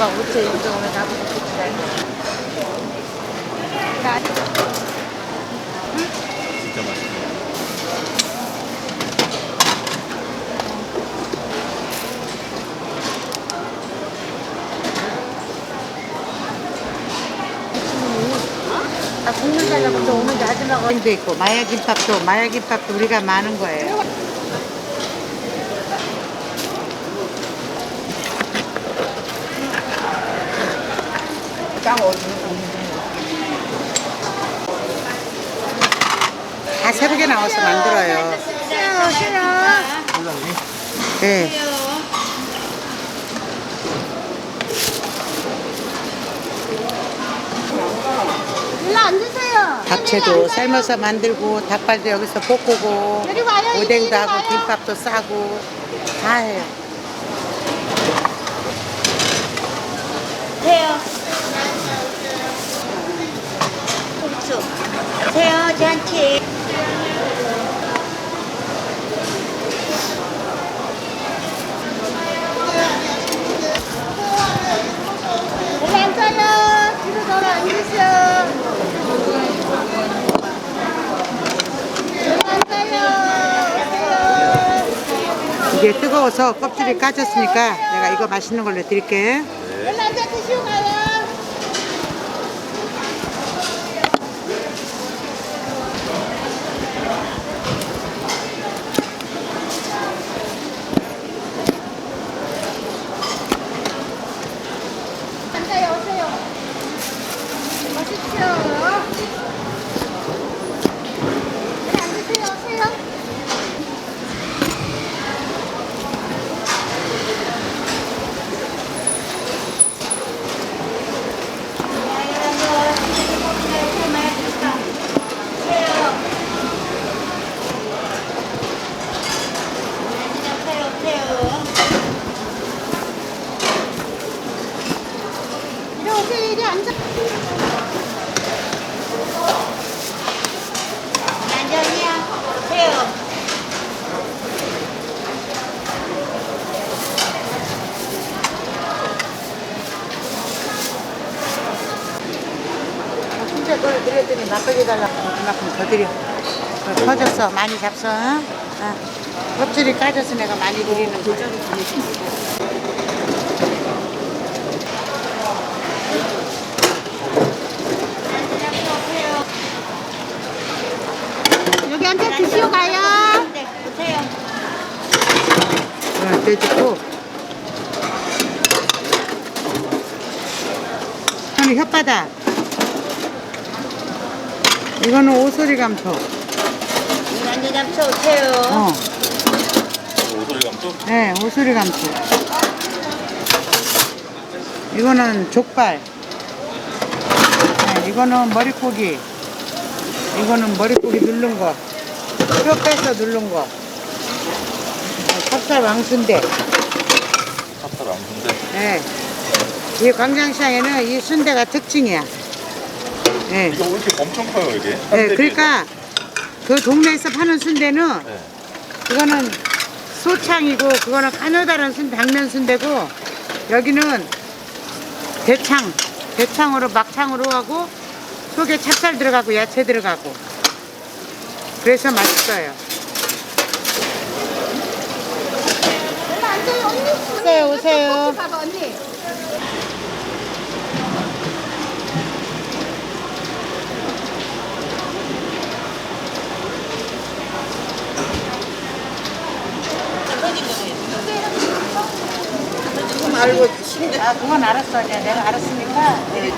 오빠 우체 인정 오늘 나보고 싶대. 나 진짜 맛있어. 나 국물 달라고 또 하지 말고. 도 있고 마야김밥도 마야김밥도 우리가 많은 거예요. 다 새롭게 나와서 만들어요. 싫어 싫어. 네. 일로 앉으세요. 잡채도 삶아서 만들고 닭발도 여기서 볶고 이리 와요, 이리, 이리 오뎅도 하고. 김밥도 싸고 다 해요. 세요. 국수. 세요 잔치. 뒤로 돌아 앉으세요. 오세요. 이게 뜨거워서 껍질이 까졌으니까 내가 이거 맛있는 걸로 드릴게. 드시고. 앉아요, 오세요. 오십시오. 여기 앉아. 앉아요. 오세요. 진짜 그걸 드렸더니 막걸리 달라고 그만큼 더 드려. 그거 커졌어. 많이 잡숴. 응? 어. 껍질이 까져서 내가 많이 드리는 거야. 여기 앉아 드시고 가요. 네, 오세요. 응, 떼주고. 현이 혓바닥. 이거는 오소리 감초. 앉아 잡숴 오세요. 어. 오소리 감쪽? 네, 오소리 감초. 이거는 족발. 네, 이거는 머릿고기. 이거는 머릿고기 누른 거. 뼈 빼서 누른 거. 찹쌀 왕순대. 찹쌀 안 순대. 네. 이 광장시장에는 이 순대가 특징이야. 네. 이거 왜 이렇게 엄청 커요 이게? 네, 그러니까 그 동네에서 파는 순대는 네. 이거는 소창이고 그거는 까느다란 순 당면 순대고 여기는 대창 대창으로 막창으로 하고 속에 찹쌀 들어가고 야채 들어가고 그래서 맛있어요. 오세요, 오세요. 봐봐, 언니. 그거 말고 아 그건 알았어. 이제 내가 알았으니까. 네.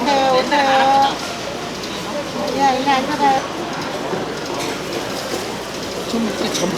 오세요 오세요 야 이리 앉아봐요 좀 이렇게 점.